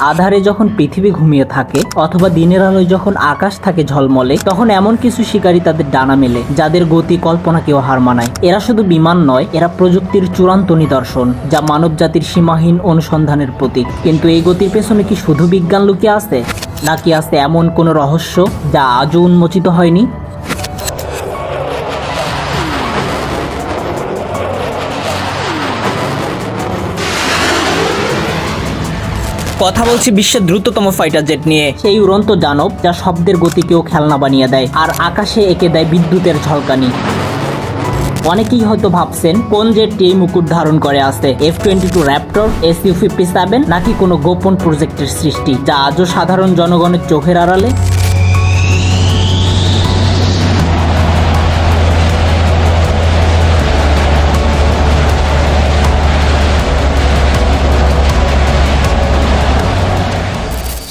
আধারে যখন পৃথিবী ঘুমিয়ে থাকে অথবা দিনের আলোয় যখন আকাশ থাকে ঝলমলে, তখন এমন কিছু শিকারী তাদের ডানা মেলে, যাদের গতি কল্পনাকেও হার মানায়। এরা শুধু বিমান নয়, এরা প্রযুক্তির চূড়ান্ত নিদর্শন, যা মানব জাতির সীমাহীন অনুসন্ধানের প্রতীক। কিন্তু এই গতির পেছনে কি শুধু বিজ্ঞান লুকিয়ে আছে? নাকি আছে এমন কোনো রহস্য, যা আজও উন্মোচিত হয়নি? কথা বলছি বিশ্বের দ্রুততম ফাইটার জেট নিয়ে। সেই উড়ন্ত দানব যা শব্দের গতিকেও খেলনা বানিয়ে দেয় আর আকাশে এঁকে দেয় বিদ্যুতের ঝলকানি। অনেকেই হয়তো ভাবছেন, কোন জেটটি এই মুকুট ধারণ করে আছে F twenty two Raptor S U fifty seven নাকি কোনো গোপন প্রজেক্টের সৃষ্টি, যা আজও সাধারণ জনগণের চোখের আড়ালে?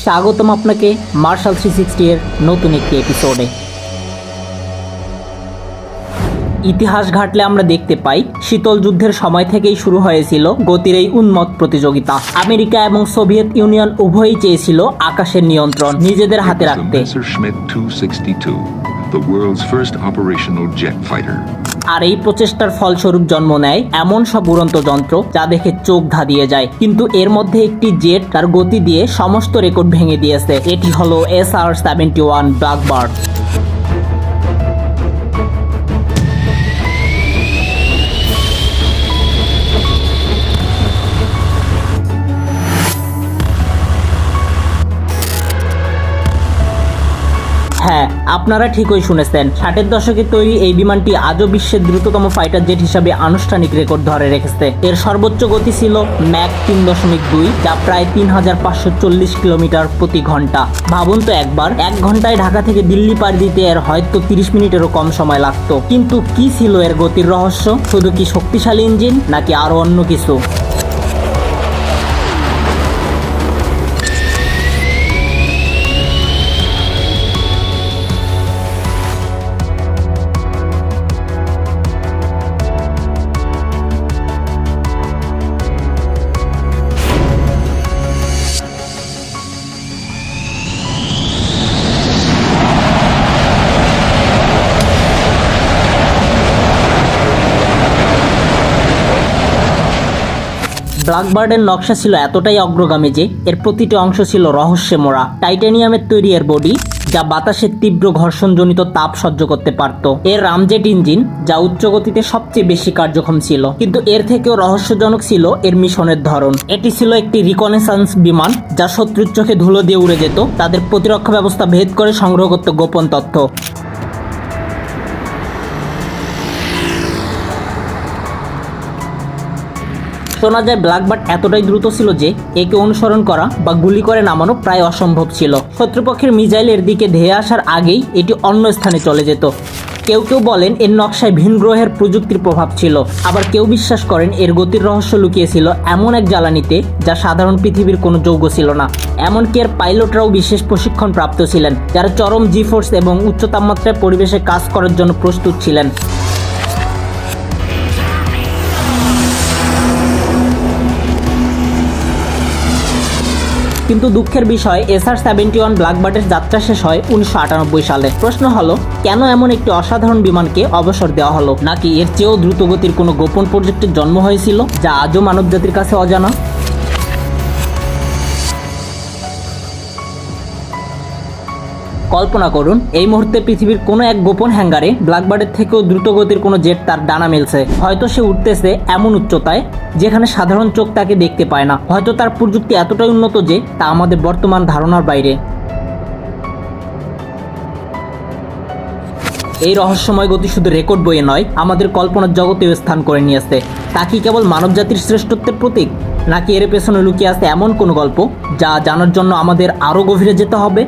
স্বাগতম আপনাকে মার্শাল থ্রি সিক্সটি এর নতুন একটি এপিসোডে ইতিহাস ঘাটলে আমরা দেখতে পাই শীতল যুদ্ধের সময় থেকেই শুরু হয়েছিল গতির এই উন্মত প্রতিযোগিতা। আমেরিকা এবং সোভিয়েত ইউনিয়ন উভয়ই চেয়েছিল আকাশের নিয়ন্ত্রণ নিজেদের হাতে রাখতে। Messerschmitt 262, the world's first operational jet fighter. আর এই প্রচেষ্টার ফলস্বরূপ জন্ম নেয় এমন সব উড়ন্ত যন্ত্র যা দেখে চোখ ধাঁধিয়ে যায়। কিন্তু এর মধ্যে একটি জেট তার গতি দিয়ে সমস্ত রেকর্ড ভেঙে দিয়েছে। এটি হলো S R seventy one Blackbird আপনারা ঠিকই শুনেছেন। ষাটের দশকে তৈরি এই বিমানটি আজও বিশ্বের দ্রুততম ফাইটার জেট হিসাবে আনুষ্ঠানিক রেকর্ড ধরে রেখেছে। এর সর্বোচ্চ গতি ছিল ম্যাক তিন দশমিক দুই, যা প্রায় তিন হাজার পাঁচশো চল্লিশ কিলোমিটার প্রতি ঘণ্টা। ভাবুন তো একবার, এক ঘন্টায় ঢাকা থেকে দিল্লি পার দিতে এর হয়তো তিরিশ মিনিটেরও কম সময় লাগতো। কিন্তু কি ছিল এর গতির রহস্য? শুধু কি শক্তিশালী ইঞ্জিন, নাকি আরও অন্য কিছু? ব্ল্যাকবার্ডের নকশা ছিল এতটাই অগ্রগামী যে এর প্রতিটি অংশ ছিল রহস্যে মোড়া। টাইটানিয়ামের তৈরি এর বডি, যা বাতাসের তীব্র ঘর্ষণজনিত তাপ সহ্য করতে পারত। এর রামজেট ইঞ্জিন, যা উচ্চ গতিতে সবচেয়ে বেশি কার্যক্ষম ছিল, কিন্তু এর থেকেও রহস্যজনক ছিল এর মিশনের ধরন। এটি ছিল একটি রিকনেসান্স বিমান, যা শত্রুর চোখে ধুলো দিয়ে উড়ে যেত, তাদের প্রতিরক্ষা ব্যবস্থা ভেদ করে সংগ্রহ করত গোপন তথ্য। যায় ব্ল্যাকবার্ড এতটাই দ্রুত ছিল যে একে অনুসরণ করা বা গুলি করে নামানো প্রায় অসম্ভব ছিল। শত্রুপক্ষের মিসাইলের দিকে ধেয়ে আসার আগেই এটি অন্য স্থানে চলে যেত। কেউ কেউ বলেন এর নকশায় ভিন গ্রহের প্রযুক্তির প্রভাব ছিল। আবার কেউ বিশ্বাস করেন এর গতির রহস্য লুকিয়েছিল এমন এক জ্বালানিতে যা সাধারণ পৃথিবীর কোনো যৌগ ছিল না। এমনকি এর পাইলটরাও বিশেষ প্রশিক্ষণ প্রাপ্ত ছিলেন, যারা চরম জি ফোর্স এবং উচ্চ তাপমাত্রায় পরিবেশে কাজ করার জন্য প্রস্তুত ছিলেন। কিন্তু দুঃখের বিষয়, এসআর সেভেন্টি ওয়ান ব্ল্যাকবার্ডের যাত্রা শেষ হয় উনিশশো আটানব্বই সালে। প্রশ্ন হলো, কেন এমন একটি অসাধারণ বিমানকে অবসর দেওয়া হলো? নাকি এর চেয়েও দ্রুতগতির কোনো গোপন প্রজেক্টের জন্ম হয়েছিল, যা আজও মানবজাতির কাছে অজানা? কল্পনা করুন, এই মুহূর্তে পৃথিবীর কোনো এক গোপন হ্যাঙ্গারে ব্ল্যাকবার্ডের থেকেও দ্রুতগতির কোনো জেট তার ডানা মেলছে। হয়তো সে উঠতেছে এমন উচ্চতায়, যেখানে সাধারণ চোখ তাকে দেখতে পায় না। হয়তো তার প্রযুক্তি এতটাই উন্নত যে তা আমাদের বর্তমান ধারণার বাইরে। এই রহস্যময় গতি শুধু রেকর্ড বইয়ে নয়, আমাদের কল্পনার জগতেও স্থান করে নিয়েছে তা কি কেবল মানবজাতির শ্রেষ্ঠত্বের প্রতীক? নাকি এর পেছনে লুকিয়ে আছে এমন কোনো গল্প, যা জানার জন্য আমাদের আরও গভীরে যেতে হবে?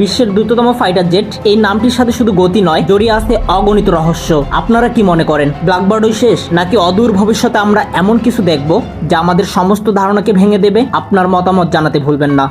বিশ্বের দ্রুততম ফাইটার জেট এই নামটির সাথে শুধু গতি নয়, জড়িয়ে আছে অগণিত রহস্য। আপনারা কি মনে করেন ব্ল্যাকবার্ডই শেষ, নাকি অদূর ভবিষ্যতে আমরা এমন কিছু দেখব যা আমাদের সমস্ত ধারণাকে ভেঙে দেবে? আপনার মতামত জানাতে ভুলবেন না।